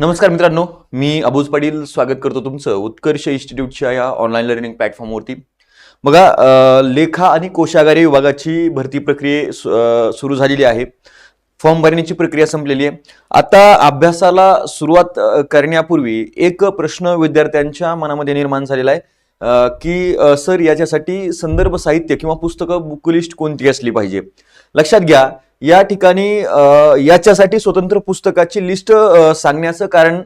नमस्कार मित्रांनो मी अबूज पाटील. स्वागत करतो तुमचं उत्कर्ष इन्स्टिट्यूटच्या या ऑनलाईन लर्निंग प्लॅटफॉर्मवरती बघा लेखा आणि कोशागारी विभागाची भरती प्रक्रिये सुरू झालेली आहे. फॉर्म भरण्याची प्रक्रिया संपलेली आहे. आता अभ्यासाला सुरुवात करण्यापूर्वी एक प्रश्न विद्यार्थ्यांच्या मनामध्ये निर्माण झालेला आहे की सर याच्यासाठी संदर्भ साहित्य किंवा पुस्तकं बुक लिस्ट कोणती असली पाहिजे? लक्षात घ्या या ठिकाणी याच्यासाठी स्वतंत्र पुस्तकाची लिस्ट सांगण्याचं कारण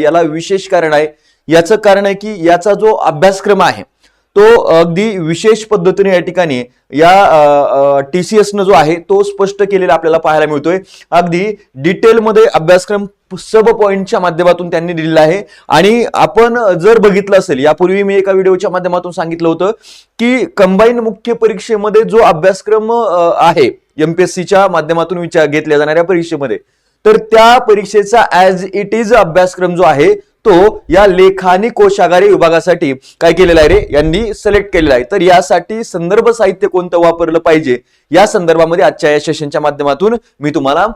याला विशेष कारण आहे. याचं कारण आहे की याचा जो अभ्यासक्रम आहे तो अगदी विशेष पद्धतीने या ठिकाणी या टी सी एसनं जो आहे तो स्पष्ट केलेला आपल्याला पाहायला मिळतोय. अगदी डिटेलमध्ये अभ्यासक्रम सब पॉईंटच्या माध्यमातून त्यांनी दिलेला आहे. आणि आपण जर बघितलं असेल यापूर्वी मी एका व्हिडिओच्या माध्यमातून सांगितलं होतं की कंबाईन मुख्य परीक्षेमध्ये जो अभ्यासक्रम आहे एमपीएससीच्या माध्यमातून विचार घेतल्या जाणाऱ्या परीक्षेमध्ये. तर त्या परीक्षेचा ऍज इट इज अभ्यासक्रम जो आहे तो या लेखानी कोशागारी विभागासाठी काय केलेला आहे रे? यांनी सिलेक्ट केलेला आहे. तर यासाठी संदर्भ साहित्य कोणतं वापरलं पाहिजे? या संदर्भामध्ये आजच्या या सेशनच्या माध्यमातून मी तुम्हाला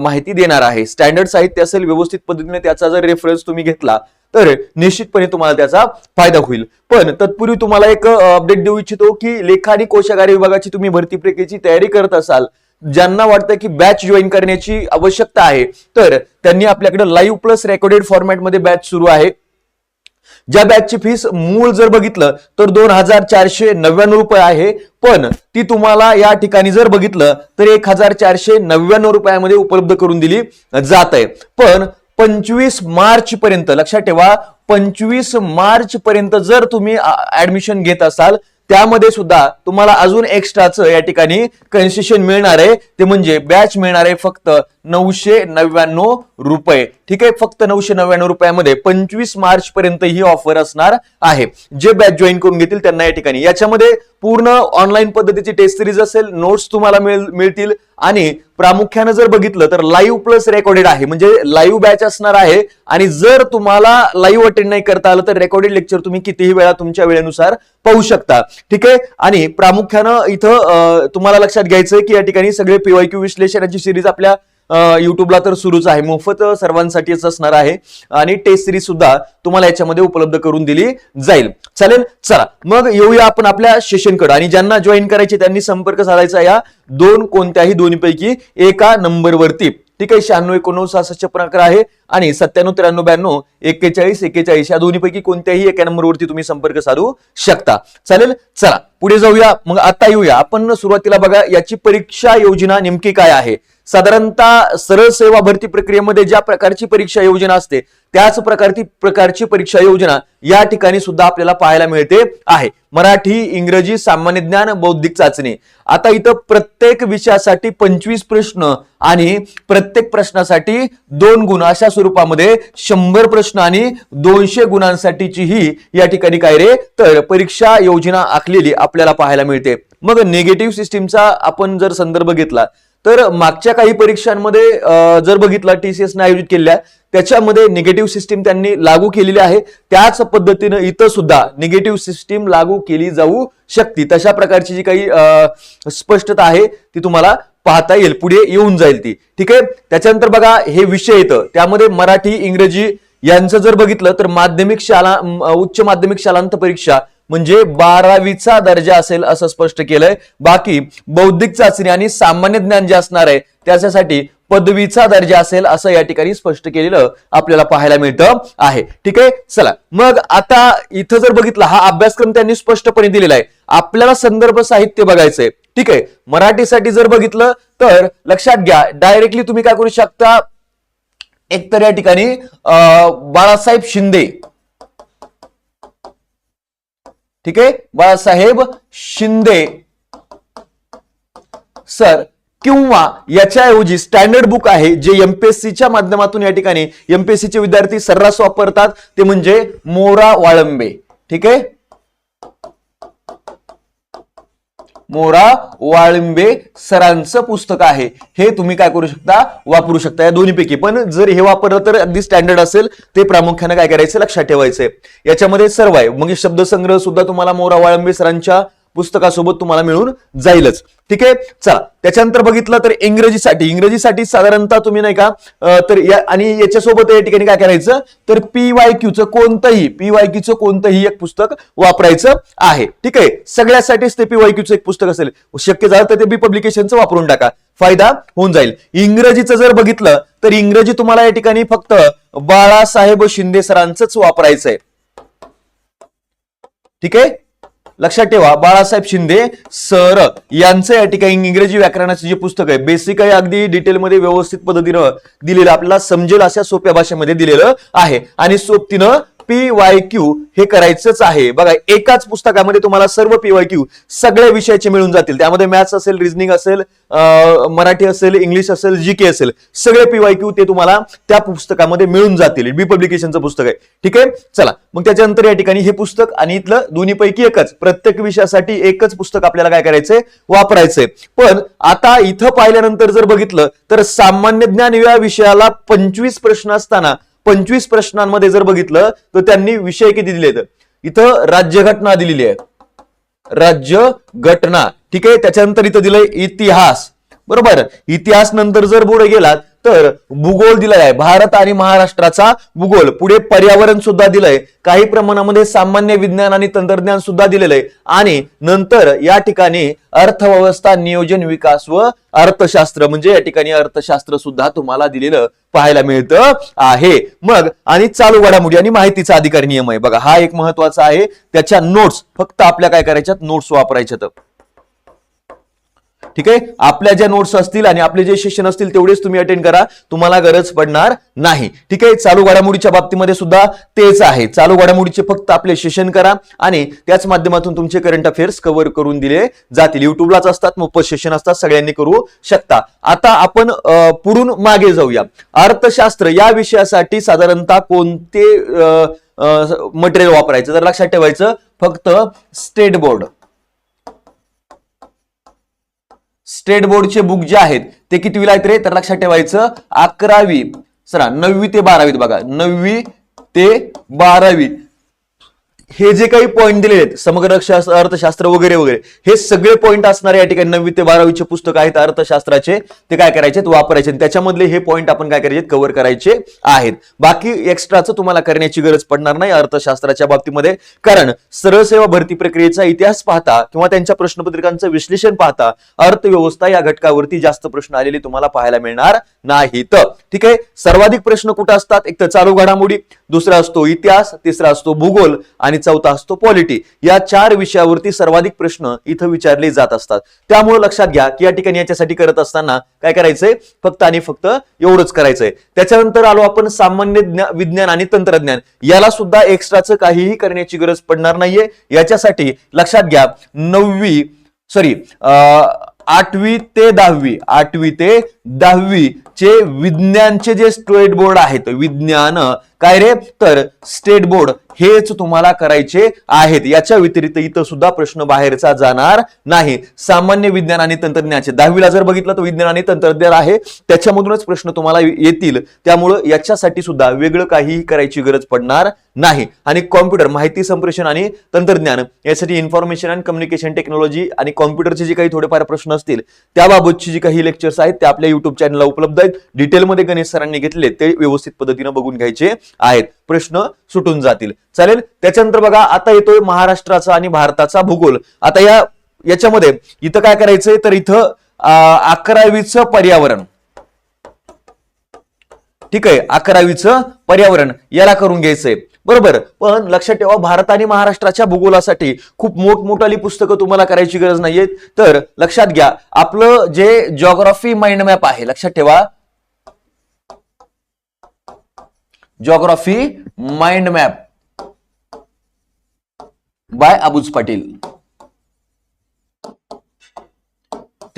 माहिती देणार आहे. स्टँडर्ड साहित्य असेल व्यवस्थित पद्धतीने त्याचा जर रेफरन्स तुम्ही घेतला तर निश्चितपणे तुम्हाला त्याचा फायदा होईल. पण तत्पूर्वी तुम्हाला एक अपडेट देऊ इच्छितो की लेखा आणि कोशागारी विभागाची तुम्ही भरती प्रक्रियेची तयारी करत असाल ज्यांना वाटतं की बॅच जॉईन करण्याची आवश्यकता आहे तर त्यांनी आपल्याकडे लाईव्ह प्लस रेकॉर्डेड फॉर्मॅटमध्ये बॅच सुरू आहे. ज्या बॅचची फीस मूळ जर बघितलं तर दोन हजार चारशे नव्याण्णव रुपये आहे. पण ती तुम्हाला या ठिकाणी जर बघितलं तर एक हजार चारशे नव्याण्णव रुपयामध्ये उपलब्ध करून दिली जात आहे. पण पंचवीस मार्च पर्यंत लक्षात ठेवा पंचवीस मार्च पर्यंत जर तुम्ही ऍडमिशन घेत असाल त्यामध्ये सुद्धा तुम्हाला अजून एक्स्ट्राचं या ठिकाणी कन्सेशन मिळणार आहे. ते म्हणजे बॅच मिळणार आहे फक्त नऊशे नव्याण्णव रुपये. ठीक आहे फक्त नऊशे नव्याण्णव रुपयामध्ये पंचवीस मार्च पर्यंत ही ऑफर असणार आहे. जे बॅच जॉईन करून घेतील त्यांना या ठिकाणी. याच्यामध्ये पूर्ण ऑनलाईन पद्धतीची टेस्ट सिरीज असेल नोट्स तुम्हाला मिळ- मिळतील. आणि प्रामुख्यानं जर बघितलं तर लाईव्ह प्लस रेकॉर्डेड आहे. म्हणजे लाईव्ह बॅच असणार आहे. आणि जर तुम्हाला लाईव्ह अटेंड नाही करता आलं तर रेकॉर्डेड लेक्चर तुम्ही कितीही वेळा तुमच्या वेळेनुसार पाहू शकता. ठीक आहे? आणि प्रामुख्यानं इथं तुम्हाला लक्षात घ्यायचं की या ठिकाणी सगळे पीवायक्यू विश्लेषणाची सिरीज आपल्या युट्यूबला तर सुरूच आहे. मोफत सर्वांसाठीच असणार आहे. आणि टेस्ट सिरीज सुद्धा तुम्हाला याच्यामध्ये उपलब्ध करून दिली जाईल. चालेल? चला. मग येऊया आपण आपल्या सेशनकडे आणि ज्यांना जॉईन करायचे त्यांनी संपर्क साधायचा या दोन कोणत्याही दोन्हीपैकी एका नंबरवरती. ठीक आहे? शहाण्णव एकोणनव्वद सहासष्ट अकरा आहे. आणि सत्त्याण्णव त्र्याण्णव ब्याण्णव एक्केचाळीस एक्केचाळीस या दोन्हीपैकी कोणत्याही एका नंबरवरती तुम्ही संपर्क साधू शकता. चालेल? चला. पुढे जाऊया. मग आता येऊया. आपण सुरुवातीला बघा याची परीक्षा योजना नेमकी काय आहे? साधारणतः सरळ सेवा भरती प्रक्रियेमध्ये ज्या प्रकारची परीक्षा योजना असते त्याच प्रकारची प्रकारची परीक्षा योजना या ठिकाणी सुद्धा आपल्याला पाहायला मिळते आहे. मराठी इंग्रजी सामान्य ज्ञान बौद्धिक चाचणी. आता इथं प्रत्येक विषयासाठी पंचवीस प्रश्न आणि प्रत्येक प्रश्नासाठी दोन गुण अशा स्वरूपामध्ये शंभर प्रश्न आणि दोनशे गुणांसाठीची ही या ठिकाणी काय रे? तर परीक्षा योजना आखलेली आपल्याला पाहायला मिळते. मग निगेटिव्ह सिस्टीमचा आपण जर संदर्भ घेतला तर मागच्या काही परीक्षांमध्ये अं, जर बघितला सी ने आयोजित केलेल्या त्याच्यामध्ये निगेटिव्ह सिस्टीम त्यांनी लागू केलेली आहे. त्याच पद्धतीनं इथं सुद्धा निगेटिव्ह सिस्टीम लागू केली जाऊ शकते. तशा प्रकारची जी काही स्पष्टता आहे ती तुम्हाला पाहता येईल. पुढे येऊन जाईल ती. ठीक आहे? त्याच्यानंतर बघा हे विषय येतं. त्यामध्ये मराठी इंग्रजी यांचं जर बघितलं तर माध्यमिक शाळा उच्च माध्यमिक शालांत परीक्षा म्हणजे बारावीचा दर्जा असेल असं स्पष्ट केलंय. बाकी बौद्धिक चाचणी आणि सामान्य ज्ञान जे असणार आहे त्याच्यासाठी पदवीचा दर्जा असेल असं या ठिकाणी स्पष्ट केलेलं आपल्याला पाहायला मिळतं आहे. ठीक आहे? चला. मग आता इथं जर बघितलं हा अभ्यासक्रम त्यांनी स्पष्टपणे दिलेला आहे. आपल्याला संदर्भ साहित्य बघायचंय. ठीक आहे? मराठीसाठी जर बघितलं तर लक्षात घ्या डायरेक्टली तुम्ही काय करू शकता? एकतर या ठिकाणी अं, बाळासाहेब शिंदे. ठीक आहे? बाळासाहेब शिंदे. सर किंवा याच्याऐवजी स्टँडर्ड बुक आहे जे एमपीएससीच्या माध्यमातून या ठिकाणी एमपीएससी चे विद्यार्थी सर्रास वापरतात ते म्हणजे मोरा वाळंबे. ठीक आहे? मोरा वाळिंबे सरांचं पुस्तक आहे. हे तुम्ही काय करू शकता? वापरू शकता या दोन्हीपैकी. पण जर हे वापरलं तर अगदी स्टँडर्ड असेल. ते प्रामुख्याने काय करायचं? लक्षात ठेवायचंय. याच्यामध्ये सर्व आहे. म्हणजे शब्दसंग्रह सुद्धा तुम्हाला मोरा वाळंबे सरांच्या पुस्तकासोबत तुम्हाला मिळून जाईलच. ठीक आहे? चला त्याच्यानंतर बघितलं तर इंग्रजीसाठी इंग्रजीसाठी साधारणतः तुम्ही नाही का तर या आणि याच्यासोबत या ठिकाणी काय करायचं तर पी वाय क्यूचं कोणतंही पी वाय क्यूचं कोणतंही एक पुस्तक वापरायचं आहे. ठीक आहे? सगळ्यासाठीच ते पी वाय क्यूचं एक पुस्तक असेल. शक्य झालं तर ते बी पब्लिकेशनचं वापरून टाका. फायदा होऊन जाईल. इंग्रजीचं जर बघितलं तर इंग्रजी तुम्हाला या ठिकाणी फक्त बाळासाहेब शिंदे सरांचंच वापरायचंय. ठीक आहे? लक्षात ठेवा बाळासाहेब शिंदे सर यांचं या ठिकाणी इंग्रजी व्याकरणाचे जे पुस्तक आहे बेसिक आहे अगदी डिटेलमध्ये व्यवस्थित पद्धतीनं दिलेलं आपल्याला समजेल अशा सोप्या भाषेमध्ये दिलेलं आहे. आणि सोबतीनं पी वाय क्यू हे करायचंच आहे. बघा एकाच पुस्तकामध्ये तुम्हाला सर्व पी वाय क्यू सगळ्या विषयाचे मिळून जातील. त्यामध्ये मॅथ्स असेल रिझनिंग असेल मराठी असेल इंग्लिश असेल जी के असेल सगळे पी वाय क्यू ते तुम्हाला त्या पुस्तकामध्ये मिळून जातील. बी पब्लिकेशनचं पुस्तक आहे. ठीक आहे? चला मग त्याच्यानंतर या ठिकाणी हे पुस्तक आणि इथलं दोन्हीपैकी एकच प्रत्येक विषयासाठी एकच पुस्तक आपल्याला काय करायचंय? वापरायचंय. पण आता इथं पाहिल्यानंतर जर बघितलं तर सामान्य ज्ञान या विषयाला पंचवीस प्रश्न असताना पंचवीस प्रश्नांमध्ये जर बघितलं तर त्यांनी विषय किती दिलेत? इथं राज्यघटना दिलेली आहे राज्य घटना. ठीक आहे? त्याच्यानंतर इथं दिलंय इतिहास. बरोबर? इतिहास नंतर जर पुढे गेलात तर भूगोल दिलाय. आहे भारत आणि महाराष्ट्राचा भूगोल पुढे पर्यावरण सुद्धा दिलंय. काही प्रमाणामध्ये सामान्य विज्ञान आणि तंत्रज्ञान सुद्धा दिलेलं आहे. आणि नंतर या ठिकाणी अर्थव्यवस्था नियोजन विकास व अर्थशास्त्र म्हणजे या ठिकाणी अर्थशास्त्र सुद्धा तुम्हाला दिलेलं पाहायला मिळतं आहे. मग आणि चालू घडामोडी आणि माहितीचा अधिकार नियम आहे. बघा हा एक महत्त्वाचा आहे. त्याच्या नोट्स फक्त आपल्या काय करायच्यात? नोट्स वापरायच्यात. ठीक आहे? आपल्या ज्या नोट्स असतील आणि आपले जे सेशन असतील तेवढेच तुम्ही अटेंड करा. तुम्हाला गरज पडणार नाही. ठीक आहे? चालू घडामोडीच्या बाबतीमध्ये सुद्धा तेच आहे. चालू घडामोडीचे फक्त आपले सेशन करा आणि त्याच माध्यमातून तुमचे करंट अफेअर्स कव्हर करून दिले जातील. युट्यूबलाच असतात मोफत सेशन असतात सगळ्यांनी करू शकता. आता आपण पुरून पुढून मागे जाऊया. अर्थशास्त्र या विषयासाठी साधारणतः कोणते मटेरियल वापरायचं? तर लक्षात ठेवायचं फक्त स्टेट बोर्ड स्टेट बोर्डचे बुक जे आहेत ते कितवीला आहेत रे? तर लक्षात ठेवायचं अकरावी सरा नववी ते बारावीत बघा. नववी ते बारावी. हे जे काही पॉईंट दिलेले आहेत समग्र शास्त्र अर्थशास्त्र वगैरे वगैरे हे सगळे पॉईंट असणारे या ठिकाणी नववी ते बारावीचे पुस्तक आहेत अर्थशास्त्राचे. ते काय करायचे वापरायचे. त्याच्यामधले हे पॉईंट आपण काय करायचे कव्हर करायचे आहेत. बाकी एक्स्ट्राचं तुम्हाला करण्याची गरज पडणार नाही अर्थशास्त्राच्या बाबतीमध्ये. कारण सरळ सेवा भरती प्रक्रियेचा इतिहास पाहता किंवा त्यांच्या प्रश्नपत्रिकांचं विश्लेषण पाहता अर्थव्यवस्था या घटकावरती जास्त प्रश्न आलेले तुम्हाला पाहायला मिळणार नाहीत. ठीक आहे? सर्वाधिक प्रश्न कुठं असतात? एक तर चालू घडामोडी दुसरा असतो इतिहास तिसरा असतो भूगोल आणि चौथा असतो. पॉलिटी या चार विषयावरती सर्वाधिक प्रश्न इथं विचारले जात असतात. त्यामुळे लक्षात घ्या की या ठिकाणी याच्यासाठी करत असताना काय करायचंय? फक्त आणि फक्त एवढंच करायचंय. त्याच्यानंतर आलो आपण सामान्य विज्ञान आणि तंत्रज्ञान. याला सुद्धा एक्स्ट्राचं काहीही करण्याची गरज पडणार नाहीये. याच्यासाठी लक्षात घ्या नववी सॉरी आठवी ते दहावी आठवी ते दहावी चे विज्ञानचे जे स्टेट बोर्ड आहेत विज्ञान काय रे? तर स्टेट बोर्ड हेच तुम्हाला करायचे आहेत. याच्या व्यतिरिक्त इथं सुद्धा प्रश्न बाहेरचा जाणार नाही. सामान्य विज्ञान आणि तंत्रज्ञानाचे. दहावीला जर बघितलं तर विज्ञान आणि तंत्रज्ञान आहे. त्याच्यामधूनच प्रश्न तुम्हाला येतील. त्यामुळं याच्यासाठी सुद्धा वेगळं काहीही करायची गरज पडणार नाही. आणि कॉम्प्युटर माहिती संप्रेषण आणि तंत्रज्ञान यासाठी इन्फॉर्मेशन अँड कम्युनिकेशन टेक्नॉलॉजी आणि कॉम्प्युटरचे जे काही थोडेफार प्रश्न असतील त्याबाबतची जी काही लेक्चर्स आहेत ते आपल्या युट्यूब चॅनलला उपलब्ध आहेत. डिटेलमध्ये गणेश सरांनी घेतले ते व्यवस्थित पद्धतीनं बघून घ्यायचे. आहेत. प्रश्न सुटून जातील. चालेल? त्याच्यानंतर बघा आता येतोय महाराष्ट्राचा आणि भारताचा भूगोल. आता या याच्यामध्ये इथं काय करायचंय? तर इथं अकरावीचं पर्यावरण. ठीक आहे? अकरावीचं पर्यावरण. याला करून घ्यायचंय. बरोबर? पण लक्षात ठेवा भारत आणि महाराष्ट्राच्या भूगोलासाठी खूप मोठमोठाली पुस्तकं तुम्हाला करायची गरज नाहीये तर लक्षात घ्या आपलं जे जॉग्राफी माइंड मॅप आहे लक्षात ठेवा. Geography mind map by Abuj Patil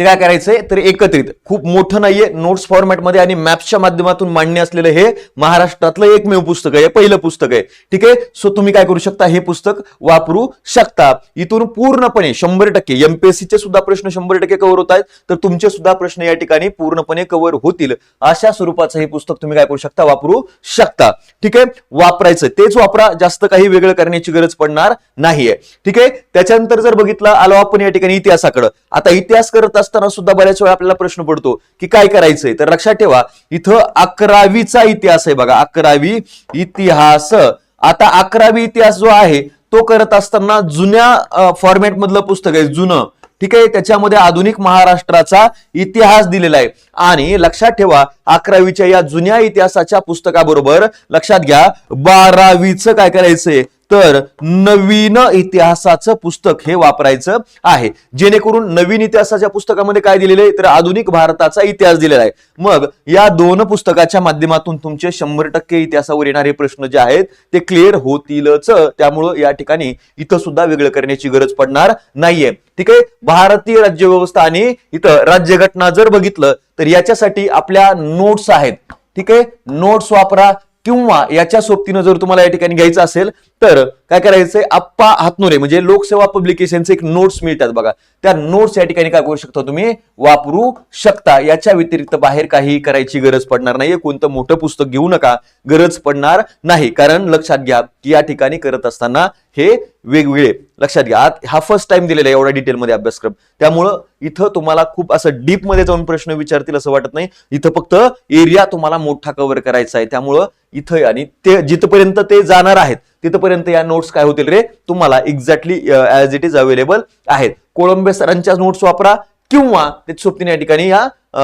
ते काय करायचंय? तर एकत्रित. खूप मोठं नाहीये नोट्स फॉर्मॅटमध्ये आणि मॅप्सच्या माध्यमातून मांडणी असलेलं हे महाराष्ट्रातलं एकमेव पुस्तक आहे पहिलं पुस्तक आहे. ठीक आहे? सो तुम्ही काय करू शकता? हे पुस्तक वापरू शकता. इथून पूर्णपणे शंभर टक्के एमपीएससीचे सुद्धा प्रश्न शंभर टक्के कव्हर होत आहेत. तर तुमचे सुद्धा प्रश्न या ठिकाणी पूर्णपणे कव्हर होतील. अशा स्वरूपाचं हे पुस्तक तुम्ही काय करू शकता? वापरू शकता. ठीक आहे? वापरायचं. तेच वापरा. जास्त काही वेगळं करण्याची गरज पडणार नाहीये. ठीक आहे? त्याच्यानंतर जर बघितलं आलो आपण या ठिकाणी इतिहासाकडं. आता इतिहास करत असताना सुद्धा बऱ्याच वेळा आपल्याला प्रश्न पडतो की काय करायचंय? तर लक्षात ठेवा इथं अकरावीचा इतिहास आहे बघा अकरावी इतिहास. आता अकरावी इतिहास जो आहे तो करत असताना जुन्या फॉर्मॅटमधलं पुस्तक आहे जुनं. ठीक आहे? त्याच्यामध्ये आधुनिक महाराष्ट्राचा इतिहास दिलेला आहे. आणि लक्षात ठेवा अकरावीच्या या जुन्या इतिहासाच्या पुस्तकाबरोबर लक्षात घ्या बारावीचं काय करायचंय? तर नवीन इतिहासाचं पुस्तक हे वापरायचं आहे. जेणेकरून नवीन इतिहासाच्या पुस्तकामध्ये काय दिलेलं आहे? तर आधुनिक भारताचा इतिहास दिलेला आहे. मग या दोन पुस्तकाच्या माध्यमातून तुमचे शंभर टक्के इतिहासावर येणारे प्रश्न जे आहेत ते क्लिअर होतीलच. त्यामुळं या ठिकाणी इथं सुद्धा वेगळं करण्याची गरज पडणार नाहीये. ठीक आहे? भारतीय राज्यव्यवस्था आणि इथं राज्यघटना जर बघितलं तर याच्यासाठी आपल्या नोट्स आहेत. ठीक आहे? नोट्स वापरा किंवा याच्या सोबतीनं जर तुम्हाला या ठिकाणी घ्यायचं असेल तर काय करायचंय? आप्पा हातनुरे म्हणजे लोकसेवा पब्लिकेशनचे एक नोट्स मिळतात बघा. त्या नोट्स या ठिकाणी काय करू शकता तुम्ही? वापरू शकता. याच्या व्यतिरिक्त बाहेर काही करायची गरज पडणार नाहीये. कोणतं मोठं पुस्तक घेऊ नका. गरज पडणार नाही. कारण लक्षात घ्या की या ठिकाणी करत असताना हे वेगवेगळे. लक्षात घ्या. आत- हा फर्स्ट टाइम दिलेला आहे एवढ्या डिटेलमध्ये अभ्यासक्रम. त्यामुळं इथं तुम्हाला खूप असं डीपमध्ये जाऊन प्रश्न विचारतील असं वाटत नाही. इथं फक्त एरिया तुम्हाला मोठा कव्हर करायचा आहे. त्यामुळं इथं आणि ते जिथपर्यंत ते जाणार आहेत तिथपर्यंत या नोट्स काय होतील रे? तुम्हाला exactly as it is available आहेत. कोळंबे सरांच्या नोट्स वापरा किंवा ते सोबतीने या ठिकाणी या अ,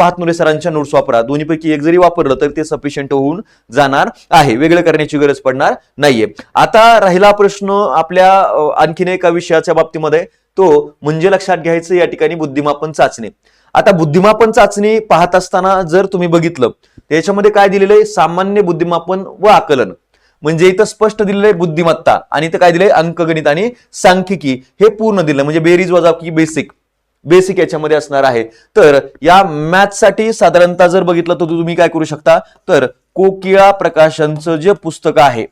हातनुरे सरांच्या नोट्स वापरा. दोन्हीपैकी एक जरी वापरलं तर ते सफिशियंट होऊन जाणार आहे. वेगळं करण्याची गरज पडणार नाहीये. आता राहिला प्रश्न आपल्या आणखीन एका विषयाच्या बाबतीमध्ये. तो म्हणजे लक्षात घ्यायचं या ठिकाणी बुद्धिमापन चाचणी. आता बुद्धिमापन चाचणी पाहत असताना जर तुम्ही बघितलं त्याच्यामध्ये काय दिलेलं आहे? सामान्य बुद्धिमापन व आकलन. म्हणजे इथं स्पष्ट दिलेलं आहे बुद्धिमत्ता आणि इथं काय दिलंय? अंकगणित आणि सांख्यिकी. हे पूर्ण दिलं. म्हणजे बेरीज वजाबाकी बेसिक. बेसिक याच्यामध्ये असणार आहे. तर या मॅथसाठी साधारणतः जर बघितलं तर तुम्ही काय करू शकता? तर कोकिळा प्रकाशनचं जे पुस्तक आहे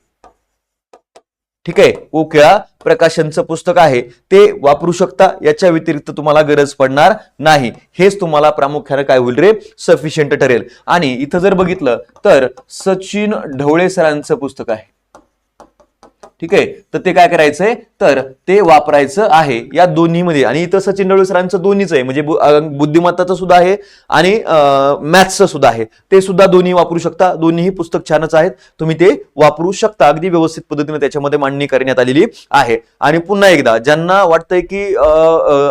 ठीक आहे? कोकिळा प्रकाशनचं पुस्तक आहे ते वापरू शकता. याच्या व्यतिरिक्त तुम्हाला गरज पडणार नाही. हेच तुम्हाला प्रामुख्याने काय होईल रे? सफिशियंट ठरेल. आणि इथं जर बघितलं तर सचिन ढवळे सरांचं पुस्तक आहे. ठीक आहे? तर ते काय करायचंय? तर ते वापरायचं आहे या दोन्हीमध्ये. आणि इथं सचिन डवळे सरांचं दोन्हीच आहे. म्हणजे बु- बुद्धिमत्ताचं सुद्धा आहे आणि मॅथ्सचं सुद्धा आहे. ते सुद्धा दोन्ही वापरू शकता. दोन्हीही पुस्तक छानच आहेत. तुम्ही ते वापरू शकता. अगदी व्यवस्थित पद्धतीने त्याच्यामध्ये मांडणी करण्यात आलेली आहे. आणि पुन्हा एकदा ज्यांना वाटतंय की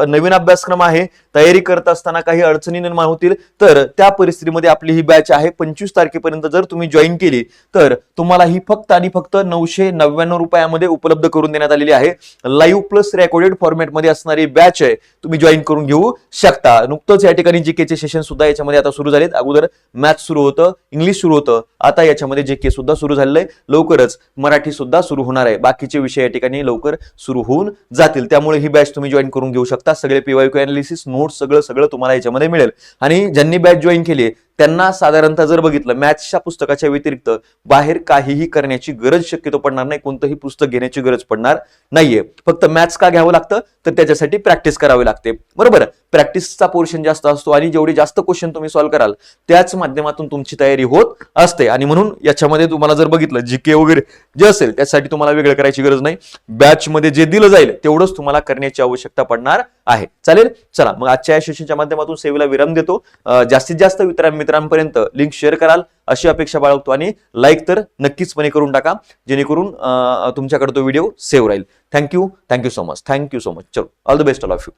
नवीन अभ्यासक्रम आहे तयारी करत असताना काही अडचणी निर्माण होतील तर त्या परिस्थितीमध्ये आपली ही बॅच आहे. पंचवीस तारखेपर्यंत जर तुम्ही जॉईन केली तर तुम्हाला ही फक्त आणि फक्त नऊशे नव्याण्णव रुपयामध्ये उपलब्ध करून देण्यात आलेली आहे. लाईव्ह प्लस रेकॉर्डेड फॉर्मॅटमध्ये असणारी बॅच आहे. तुम्ही जॉईन करून घेऊ शकता. नुकतंच या ठिकाणी जीकेचे सेशन सुद्धा याच्यामध्ये आता सुरू झालेत. अगोदर मॅथ सुरू होतं इंग्लिश सुरू होतं. आता याच्यामध्ये जे के सुद्धा सुरू झालेलं आहे लवकरच मराठी सुद्धा सुरू होणार आहे. बाकीचे विषय या ठिकाणी लवकर सुरू होऊन जातील. त्यामुळे ही बॅच तुम्ही जॉईन करून घेऊ शकता. सगळे पीवायक्यू अनालिसिस नोट्स सगळं सगळं तुम्हाला याच्यामध्ये मिळेल. आणि ज्यांनी बॅच जॉईन केली त्यांना साधारणतः जर बघितलं मॅथ्सच्या पुस्तकाच्या व्यतिरिक्त बाहेर काहीही करण्याची गरज शक्यतो पडणार नाही कोणतंही पुस्तक घेण्याची गरज पडणार नाहीये. फक्त मॅथ्स का घ्यावं लागतं? तर त्याच्यासाठी प्रॅक्टिस करावी लागते. बरोबर? प्रॅक्टिसचा पोर्शन जास्त असतो आणि जेवढे जास्त क्वेश्चन तुम्ही सॉल्व्ह कराल त्याच माध्यमातून तुमची तयारी होत असते. आणि म्हणून याच्यामध्ये तुम्हाला जर बघितलं जीके वगैरे जे असेल त्यासाठी तुम्हाला वेगळं करायची गरज नाही. बॅच मध्ये जे दिलं जाईल तेवढंच तुम्हाला करण्याची आवश्यकता पडणार आहे. चालेल? चला मग आजच्या या सेशनच्या माध्यमातून सेवेला विराम देतो. जास्तीत जास्त मित्रां मित्रांपर्यंत लिंक शेअर कराल. अशी अपेक्षा बाळगतो आणि लाईक तर नक्कीचपणे करून टाका. जेणेकरून तुमच्याकडे तो व्हिडिओ सेव्ह राहील. Thank you thank you so much thank you so much चलो all the best all of you